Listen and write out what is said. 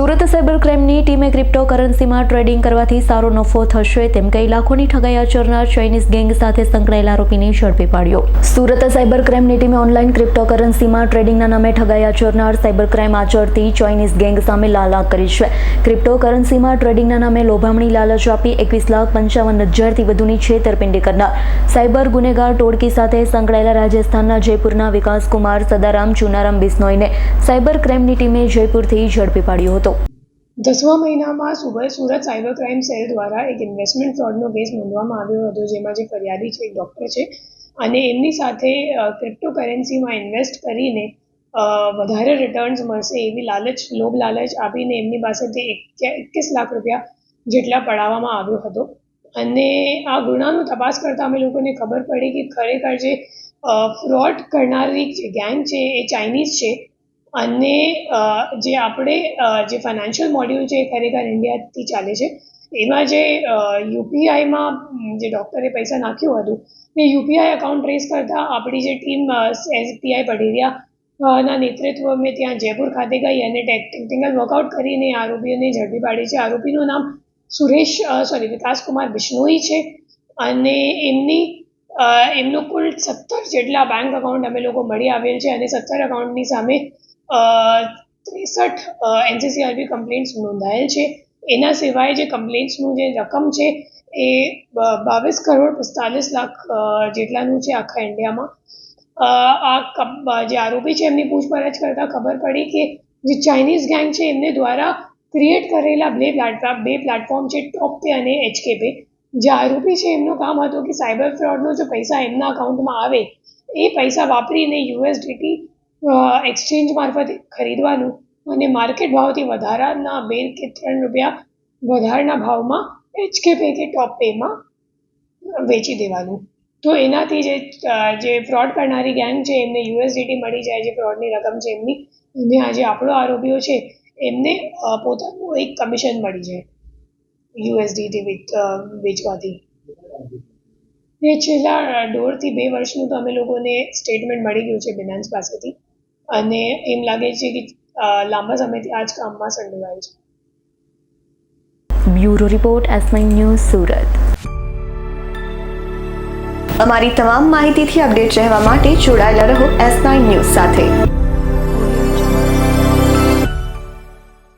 Surat cyber ક્રાઇમની ટીમે ક્રિપ્ટોકરન્સીમાં trading કરવાથી સારો નફો થશે તેમ કહી લાખોની ઠગાઈ આચરનાર ચાઇનીઝ ગેંગ સાથે સંકળાયેલા આરોપીને ઝડપી પાડ્યો. સુરત સાયબર ક્રાઇમની ટીમે ઓનલાઈન ક્રિપ્ટોકરન્સીમાં ટ્રેડિંગના નામે ઠગાઈ આચરનાર સાયબર ક્રાઇમ આચરતી ચાઇનીઝ ગેંગ સામે લાલાક કરી છે. ક્રિપ્ટોકરન્સીમાં ટ્રેડિંગના નામે લોભામણી લાલચ આપી એકવીસ લાખ પંચાવન હજારથી વધુની છેતરપિંડી કરનાર સાયબર ગુનેગાર ટોળકી સાથે સંકળાયેલા રાજસ્થાનના જયપુરના વિકાસકુમાર સદારામ ચુનારામ બિસ્નોઈને સાયબર ક્રાઇમની ટીમે જયપુરથી ઝડપી પાડ્યો હતો. દસમા મહિનામાં સુરત સાયબર ક્રાઇમ સેલ દ્વારા એક ઇન્વેસ્ટમેન્ટ ફ્રોડનો કેસ નોંધવામાં આવ્યો હતો, જેમાં જે ફરિયાદી છે, એક ડૉક્ટર છે. અને એમની સાથે ક્રિપ્ટોકરન્સીમાં ઇન્વેસ્ટ કરીને વધારે રિટર્ન્સ મળશે એવી લાલચ, લોભ લાલચ આપીને એમની પાસેથી એકવીસ લાખ રૂપિયા જેટલા પડાવવામાં આવ્યો હતો. અને આ ગુનાનું તપાસ કરતાં અમે લોકોને ખબર પડી કે ખરેખર જે ફ્રોડ કરનારી જે ગેંગ છે, એ ચાઇનીઝ છે. અને જે આપણે જે ફાઇનાન્શિયલ મોડ્યુલ છે એ ખરેખર ઇન્ડિયાથી ચાલે છે, એમાં જે યુપીઆઈમાં જે ડૉક્ટરે પૈસા નાખ્યું હતું એ યુપીઆઈ એકાઉન્ટ ટ્રેસ કરતાં આપણી જે ટીમ એસપીઆઈ પઢેરિયાના નેતૃત્વ મેં ત્યાં જયપુર ખાતે ગઈ અને ટેકનિકલ વર્કઆઉટ કરીને આરોપીઓને ઝડપી પાડી છે. આરોપીનું નામ સુરેશ સોરી વિકાસકુમાર બિશ્નોઈ છે અને એમની એમનું કુલ સત્તર જેટલા બેંક અકાઉન્ટ અમે લોકો મળી આવેલ છે અને સત્તર અકાઉન્ટની સામે ત્રેસઠ એનસીસીઆરબી કમ્પ્લેન્ટ્સ નોંધાયેલ છે. એના સિવાય જે કમ્પ્લેન્ટ્સનું જે રકમ છે, એ બાવીસ કરોડ પિસ્તાલીસ લાખ જેટલાનું છે આખા ઇન્ડિયામાં. આ જે આરોપી છે, એમની પૂછપરછ કરતાં ખબર પડી કે જે ચાઇનીઝ ગેંગ છે, એમને દ્વારા ક્રિએટ કરેલા બે પ્લેટફોર્મ બે પ્લેટફોર્મ છે ટોપ પે અને એચકે પે જે આરોપી છે, એમનું કામ હતું કે સાયબર ફ્રોડનો જો પૈસા એમના અકાઉન્ટમાં આવે, એ પૈસા વાપરીને યુએસડીટી એક્સચેન્જ મારફતે ખરીદવાનું અને માર્કેટ ભાવથી વધારાના બે કે ત્રણ રૂપિયા વધારના ભાવમાં એચકે પે કે ટોપ પેમાં વેચી દેવાનું. તો એનાથી જે જે ફ્રોડ કરનારી ગેંગ છે, એમને યુએસડીટી મળી જાય, જે ફ્રોડની રકમ છે એમની અને આ જે આપણો આરોપીઓ છે, એમને પોતાનું એક કમિશન મળી જાય યુએસડીટી વેચવાથી. એ છેલ્લા દોઢથી બે વર્ષનું તો અમે લોકોને સ્ટેટમેન્ટ મળી ગયું છે બિનાન્સ પાસેથી. અને એમ લાગે છે કે લાંબા સમયથી આ જ કામમાં સંડોવાય છે. Bureau report, S news, Surat. અમારી તમામ માહિતીથી અપડેટ રહેવા માટે જોડાયેલા રહો એસ નાઇન ન્યૂઝ સાથે.